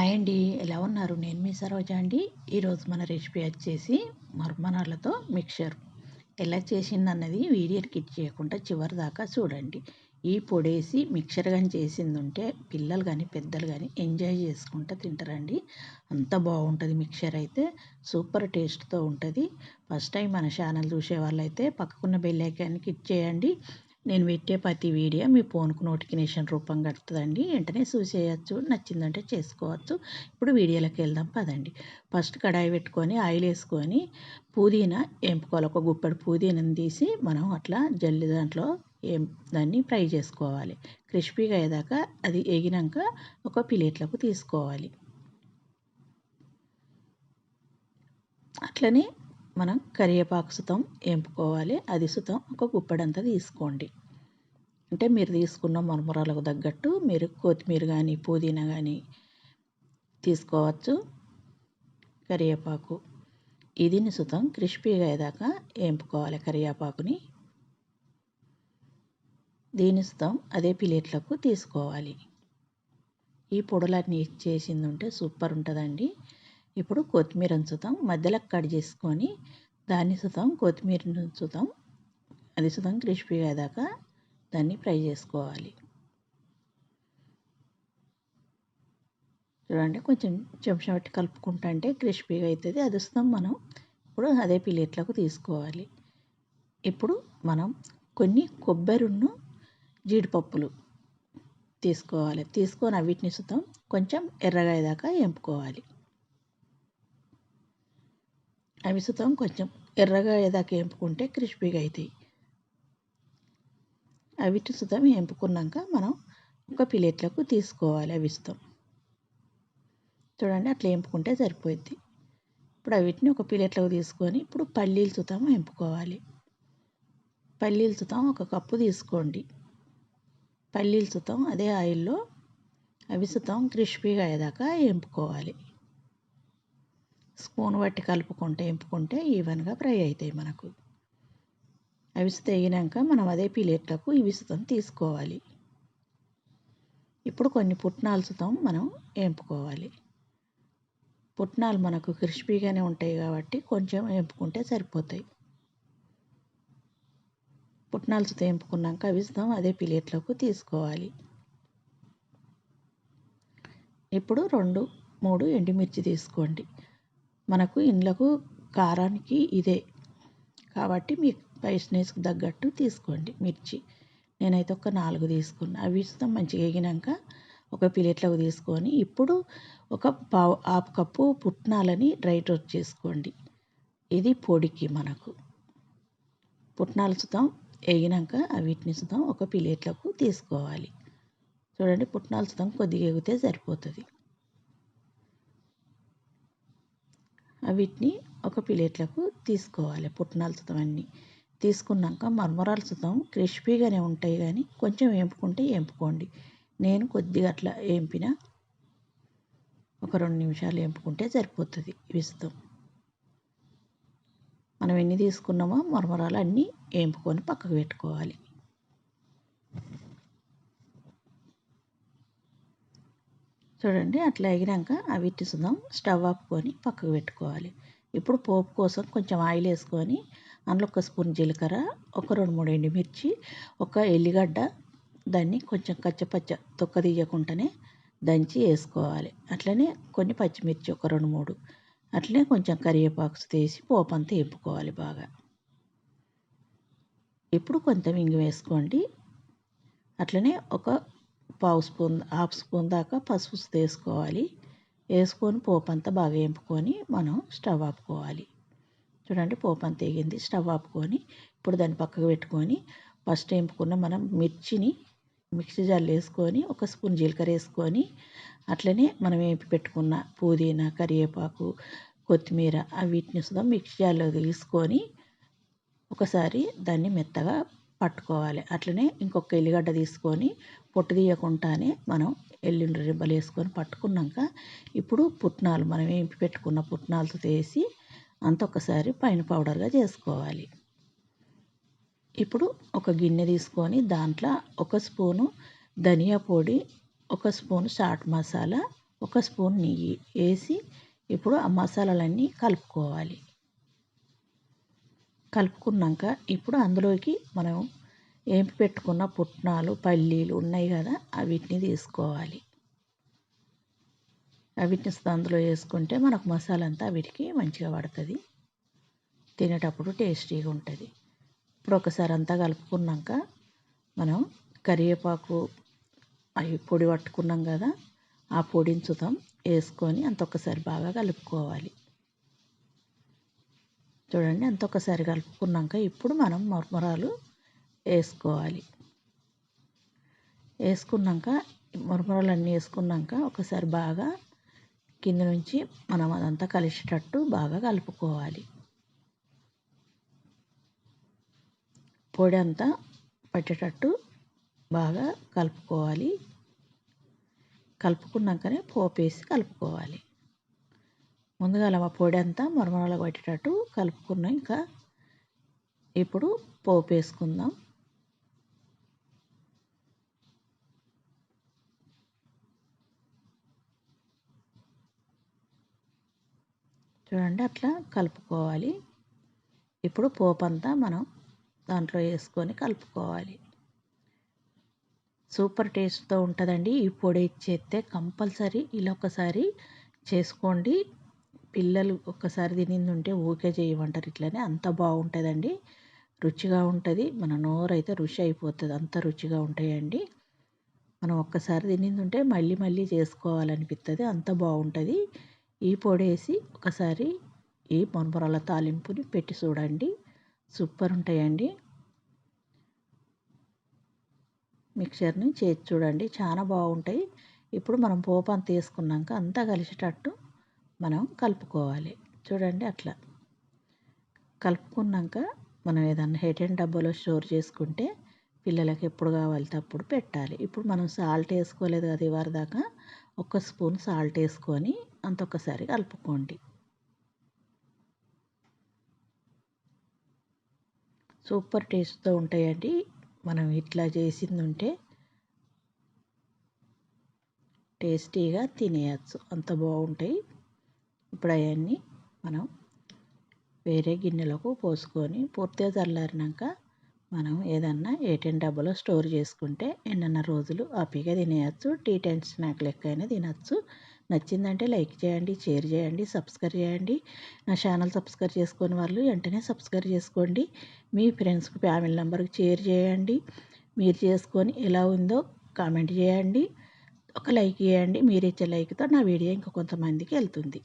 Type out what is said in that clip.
Hi అండి. ఎలా ఉన్నారు? నేను మీ సరోజ అండి. ఈరోజు మన రెసిపీ వచ్చేసి మర్మనాలతో మిక్చర్. ఎలా చేసిందన్నది వీడియో కిట్ చేయకుండా చివరి దాకా చూడండి. ఈ పొడేసి మిక్చర్ కానీ చేసింది ఉంటే పిల్లలు కానీ పెద్దలు కానీ ఎంజాయ్ చేసుకుంటూ తింటారండి. అంత బాగుంటుంది మిక్చర్ అయితే. సూపర్ టేస్ట్తో ఉంటుంది. ఫస్ట్ టైం మన ఛానల్ చూసే వాళ్ళైతే పక్కకున్న బెల్ ఐకాన్ని చేయండి. నేను పెట్టే ప్రతి వీడియో మీ ఫోన్కు నోటిఫికేషన్ రూపం కడుతుందండి. వెంటనే చూసేయచ్చు నచ్చిందంటే చేసుకోవచ్చు. ఇప్పుడు వీడియోలోకి వెళ్దాం పదండి. ఫస్ట్ కడాయి పెట్టుకొని ఆయిల్ వేసుకొని పుదీనా ఎంపుకోవాలి ఒక గుప్పెడు పుదీనాని తీసి మనం అట్లా జల్లి దాంట్లో ఏం దాన్ని ఫ్రై చేసుకోవాలి. క్రిస్పీగా అయ్యేదాకా అది ఎగినాక ఒక ప్లేట్లకు తీసుకోవాలి. అట్లనే మనం కరివేపాకు సుతం వేపుకోవాలి అది సుతం ఒక గుప్పడంతా తీసుకోండి. అంటే మీరు తీసుకున్న మరమరాలకు తగ్గట్టు మీరు కొత్తిమీర కానీ పుదీనా కానీ తీసుకోవచ్చు. కరివేపాకు. ఇది సుతం క్రిస్పీగా అయ్యేదాకా ఎంపుకోవాలి కరివేపాకుని. దీని సుతం అదే ప్లేట్లకు తీసుకోవాలి. ఈ పొడులన్నీ చేసింది ఉంటే సూపర్ ఉంటుందండి. ఇప్పుడు కొత్తిమీర ఉంచుతాం. మధ్యలో కట్ చేసుకొని దాన్ని సుతం. కొత్తిమీర ఉంచుతాం అది సుతం క్రిస్పీ అయ్యేదాకా దాన్ని ఫ్రై చేసుకోవాలి. చూడండి కొంచెం చెంచా పెట్టి కలుపుకుంటా అంటే క్రిస్పీగా అవుతుంది అది వస్తాం మనం ఇప్పుడు అదే ప్లేట్లకు తీసుకోవాలి. ఇప్పుడు మనం కొన్ని కొబ్బరిను జీడిపప్పులు తీసుకోవాలి. తీసుకొని అవిటిని సుతం. కొంచెం ఎర్రగా అయ్యేదాకా ఎంపుకోవాలి. అవి సుతం కొంచెం ఎర్రగా అయ్యేదాకా వేపుకుంటే క్రిస్పీగా అవుతాయి అవిటి సుతం వేపుకున్నాక మనం ఒక ప్లేట్లకు తీసుకోవాలి అవి సుతం చూడండి అట్లా వేపుకుంటే సరిపోద్ది ఇప్పుడు అవిటిని ఒక ప్లేట్లకు తీసుకొని ఇప్పుడు పల్లీలు సుతం వేపుకోవాలి పల్లీలు సుతం ఒక కప్పు తీసుకోండి. పల్లీలు సుతం అదే ఆయిల్లో అవి సుతం క్రిస్పీగా అయ్యేదాకా వేపుకోవాలి స్పూన్ బట్టి కలుపుకుంటే ఎంపుకుంటే ఈవెన్గా ఫ్రై అవుతాయి మనకు. అవిసి తెగినాక మనం అదే ప్లేట్లకు ఇవిసుతం తీసుకోవాలి. ఇప్పుడు కొన్ని పుట్నాలు సుతం మనం ఎంపుకోవాలి. పుట్నాలు మనకు క్రిస్పీగానే ఉంటాయి కాబట్టి కొంచెం ఎంపుకుంటే సరిపోతాయి. పుట్నాలు సుతం వేపుకున్నాక అవిసుతం అదే ప్లేట్లకు తీసుకోవాలి. ఇప్పుడు రెండు మూడు ఎండుమిర్చి తీసుకోండి. మనకు ఇండ్లకు కారానికి ఇదే. కాబట్టి మీ స్పైస్నెస్కి తగ్గట్టు తీసుకోండి మిర్చి. నేనైతే ఒక నాలుగు తీసుకున్నా. అవి ఇస్తాం మంచిగా వేగినాక ఒక ప్లేట్లోకి తీసుకొని ఇప్పుడు ఒక పావు హాఫ్ కప్పు పుట్నాలని డ్రై రోస్ట్ చేసుకోండి. ఇది పొడికి మనకు. పుట్నాలు సుతం వేగినాక వీటిని సుతం ఒక ప్లేట్లకు తీసుకోవాలి. చూడండి పుట్నాలు సుతం కొద్దిగా ఎగితే సరిపోతుంది. వీటిని ఒక ప్లేట్లకు తీసుకోవాలి. పుట్నాల సుతం అన్నీ. తీసుకున్నాక మర్మరాల సుతం క్రిస్పీగానే ఉంటాయి కానీ కొంచెం వేపుకుంటే వేపుకోండి. నేను కొద్దిగా అట్లా వేపిన ఒక రెండు నిమిషాలు వేపుకుంటే సరిపోతుంది విసుతం మనం ఎన్ని తీసుకున్నామో మరమరాలు అన్నీ వేపుకొని పక్కకు పెట్టుకోవాలి. చూడండి అట్లా ఎగినాక అవి సుదాం స్టవ్ ఆపుకొని పక్కకు పెట్టుకోవాలి. ఇప్పుడు పోపు కోసం కొంచెం ఆయిల్ వేసుకొని అందులో ఒక స్పూన్ జీలకర్ర ఒక రెండు మూడు ఎండుమిర్చి ఒక ఎల్లిగడ్డ దాన్ని కొంచెం కచ్చపచ్చ తొక్క తీయకుండానే దంచి వేసుకోవాలి. అట్లనే కొన్ని పచ్చిమిర్చి ఒక రెండు మూడు. అట్లనే కొంచెం కరివేపాకు తీసి పోపు అంతా వేపుకోవాలి బాగా. ఇప్పుడు కొంచెం ఇంగు వేసుకోండి. అట్లనే ఒక పావు స్పూన్ హాఫ్ స్పూన్ దాకా పసుపు వేసుకోవాలి వేసుకొని పోపు అంతా బాగా వేపుకొని మనం స్టవ్ ఆపుకోవాలి. చూడండి పోపు వేగింది. స్టవ్ ఆపుకొని ఇప్పుడు దాన్ని పక్కకు పెట్టుకొని ఫస్ట్ వేపుకున్న మనం మిర్చిని మిక్సీ జార్లో వేసుకొని ఒక స్పూన్ జీలకర్ర వేసుకొని అట్లనే మనం వేపి పెట్టుకున్న పుదీనా కరివేపాకు కొత్తిమీర వీటిని సుధా మిక్సీ జార్లో తీసుకొని ఒకసారి దాన్ని మెత్తగా పట్టుకోవాలి. అట్లనే ఇంకొక ఎల్లిగడ్డ తీసుకొని పొట్టు తీయకుండానే మనం ఎల్లుండి రిబ్బలు వేసుకొని పట్టుకున్నాక ఇప్పుడు పుట్నాలు మనం వేపి పెట్టుకున్న పుట్నాలతో తీసి అంత ఒకసారి పైన పౌడర్గా చేసుకోవాలి. ఇప్పుడు ఒక గిన్నె తీసుకొని దాంట్లో ఒక స్పూను ధనియా పొడి ఒక స్పూను చాట్ మసాలా ఒక స్పూన్ నెయ్యి వేసి ఇప్పుడు ఆ మసాలాలన్నీ కలుపుకోవాలి. కలుపుకున్నాక ఇప్పుడు అందులోకి మనం ఏంపి పెట్టుకున్న పుట్నాలు పల్లీలు ఉన్నాయి కదా వీటిని తీసుకోవాలి. వీటిని అందులో వేసుకుంటే మనకు మసాలా అంతా వీటికి మంచిగా పడుతుంది. తినేటప్పుడు టేస్టీగా ఉంటుంది. ఇప్పుడు ఒకసారి అంతా కలుపుకున్నాక మనం కరివేపాకు అవి పొడి పట్టుకున్నాం కదా ఆ పొడించుతాం వేసుకొని అంత ఒకసారి బాగా కలుపుకోవాలి. చూడండి అంత ఒకసారి కలుపుకున్నాక ఇప్పుడు మనం మురమురాలు వేసుకోవాలి. వేసుకున్నాక మురమురాలు అన్నీ వేసుకున్నాక ఒకసారి బాగా కింద నుంచి మనం అదంతా కలిసేటట్టు బాగా కలుపుకోవాలి. పొడి అంతా పట్టేటట్టు బాగా కలుపుకోవాలి. కలుపుకున్నాకనే పోపు వేసి కలుపుకోవాలి. ముందుగా అలా పొడి అంతా మరమరాలు పట్టేటట్టు కలుపుకున్నాం. ఇంకా ఇప్పుడు పోపు వేసుకుందాం. చూడండి అట్లా కలుపుకోవాలి. ఇప్పుడు పోపు అంతా మనం దాంట్లో వేసుకొని కలుపుకోవాలి. సూపర్ టేస్ట్తో ఉంటుందండి. ఈ పొడి ఇచ్చేస్తే కంపల్సరీ ఇలా ఒకసారి చేసుకోండి. పిల్లలు ఒక్కసారి తినింది ఉంటే ఊకే చేయమంటారు ఇట్లనే. అంత బాగుంటుందండి. రుచిగా ఉంటుంది. మన నోరు అయితే రుచి అయిపోతుంది. అంత రుచిగా ఉంటాయండి. మనం ఒక్కసారి తినింది ఉంటే మళ్ళీ మళ్ళీ చేసుకోవాలనిపిస్తుంది అంత బాగుంటుంది. ఈ పొడి వేసి ఒకసారి ఈ మొనపరాల తాలింపుని పెట్టి చూడండి. సూపర్ ఉంటాయండి. మిక్చర్ని చేసి చూడండి. చాలా బాగుంటాయి. ఇప్పుడు మనం పోపు తీసుకున్నాక వేసుకున్నాక అంతా కలిసేటట్టు మనం కలుపుకోవాలి. చూడండి అట్లా. కలుపుకున్నాక మనం ఏదన్నా హెడ్ అండ్ డబ్బాలో స్టోర్ చేసుకుంటే పిల్లలకి ఎప్పుడు కావాలితే అప్పుడు పెట్టాలి. ఇప్పుడు మనం సాల్ట్ వేసుకోలేదు కదా ఇవారి దాకా ఒక స్పూన్ సాల్ట్ వేసుకొని అంత ఒక్కసారి కలుపుకోండి. సూపర్ టేస్ట్తో ఉంటాయండి. మనం ఇట్లా చేసింది ఉంటే టేస్టీగా తినేయచ్చు. అంత బాగుంటాయి. ఇప్పుడు అవన్నీ మనం వేరే గిన్నెలకు పోసుకొని పూర్తిగా చల్లారినాక మనం ఏదన్నా ఏటీఎం డబ్బాలో స్టోర్ చేసుకుంటే ఎన్నెన్న రోజులు హ్యాపీగా తినేయచ్చు టీ టైం స్నాక్ లెక్క అయినా తినచ్చు. నచ్చిందంటే లైక్ చేయండి షేర్ చేయండి సబ్స్క్రైబ్ చేయండి. నా ఛానల్ సబ్స్క్రైబ్ చేసుకుని వాళ్ళు వెంటనే సబ్స్క్రైబ్ చేసుకోండి. మీ ఫ్రెండ్స్కి ఫ్యామిలీ నెంబర్కి షేర్ చేయండి. మీరు చేసుకొని ఎలా ఉందో కామెంట్ చేయండి. ఒక లైక్ చేయండి. మీరు ఇచ్చే లైక్తో నా వీడియో ఇంకా కొంతమందికి వెళ్తుంది.